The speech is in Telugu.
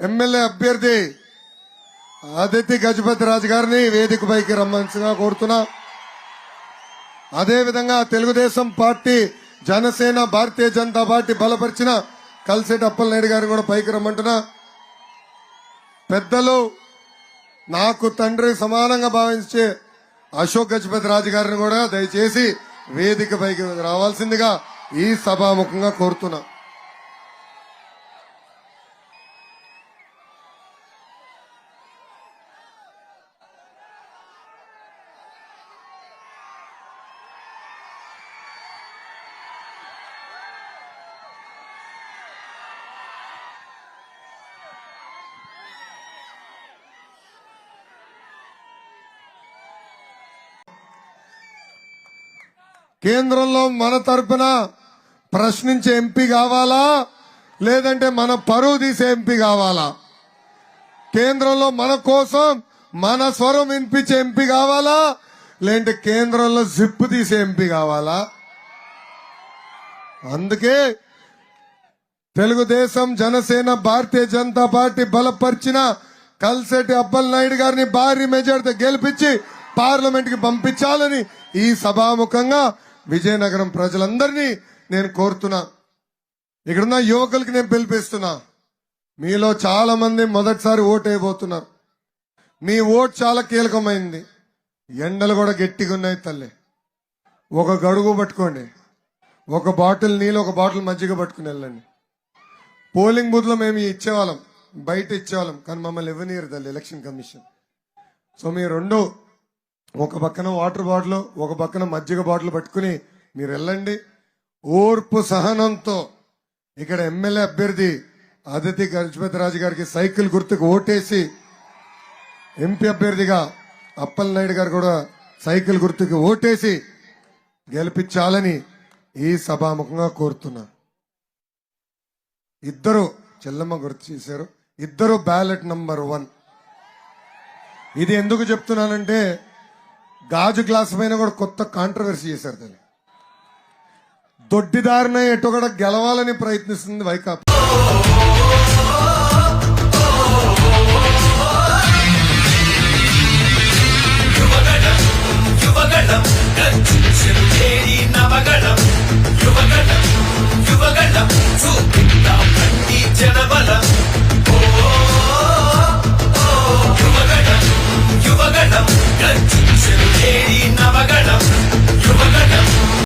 ఎమ్మెల్యే అభ్యర్థి ఆదిత్య గజపతి రాజు గారిని వేదిక పైకి రమ్మనిగా కోరుతున్నా. అదేవిధంగా తెలుగుదేశం పార్టీ జనసేన భారతీయ జనతా పార్టీ బలపరిచిన కలిసేటి అప్పలనాయుడు గారిని కూడా పైకి రమ్మంటున్నా. పెద్దలు నాకు తండ్రి సమానంగా భావించే అశోక్ గజపతి రాజు గారిని కూడా దయచేసి వేదిక పైకి రావాల్సిందిగా ఈ సభాముఖంగా కోరుతున్నా. కేంద్రంలో మన తరపున ప్రశ్నించే ఎంపీ కావాలా? లేదంటే మన పరువు తీసే ఎంపీ కావాలా? కేంద్రంలో మన కోసం మన స్వరం వినిపించే ఎంపీ కావాలా? లేదంటే కేంద్రంలో జిప్పు తీసే ఎంపీ కావాలా? అందుకే తెలుగుదేశం జనసేన భారతీయ జనతా పార్టీ బలపరిచిన కల్సెటి అప్పల్ నాయుడు గారిని భారీ మెజార్టీతో గెలిపించి పార్లమెంట్కి పంపించాలని ఈ సభాముఖంగా విజయనగరం ప్రజలందరినీ నేను కోరుతున్నా. ఇక్కడున్న యువకులకి నేను పిలిపిస్తున్నా. మీలో చాలా మంది మొదటిసారి ఓటు వేయబోతున్నారు మీ ఓటు చాలా కీలకమైంది. ఎండలు కూడా గట్టిగా ఉన్నాయి తల్లి. ఒక గడుగు పట్టుకోండి. ఒక బాటిల్ నీళ్ళు ఒక బాటిల్ మజ్జిగ పట్టుకుని వెళ్ళండి. పోలింగ్ బూత్లో మేము ఇచ్చేవాళ్ళం. బయట ఇచ్చేవాళ్ళం. కానీ మమ్మల్ని ఇవ్వనీయరు తల్లి ఎలక్షన్ కమిషన్. సో మీ రెండు ఒక పక్కన వాటర్ బాటిల్ ఒక పక్కన మజ్జిగ బాటిల్ పట్టుకుని మీరు వెళ్ళండి. ఓర్పు సహనంతో ఇక్కడ ఎమ్మెల్యే అభ్యర్థి అదితి గజపతి రాజు గారికి సైకిల్ గుర్తుకు ఓటేసి ఎంపీ అభ్యర్థిగా అప్పల్ నాయుడు గారు కూడా సైకిల్ గుర్తుకు ఓటేసి గెలిపించాలని ఈ సభాముఖంగా కోరుతున్నా. ఇద్దరు చెల్లమ్మ గుర్తు చేశారు. ఇద్దరు బ్యాలెట్ నంబర్ వన్. ఇది ఎందుకు చెప్తున్నానంటే గాజు గ్లాస్ పైన కూడా కొత్త కాంట్రవర్సీ చేశారు దాన్ని దొడ్డిదారిన ఎటు కూడా గెలవాలని ప్రయత్నిస్తుంది వైకాపా జనబలం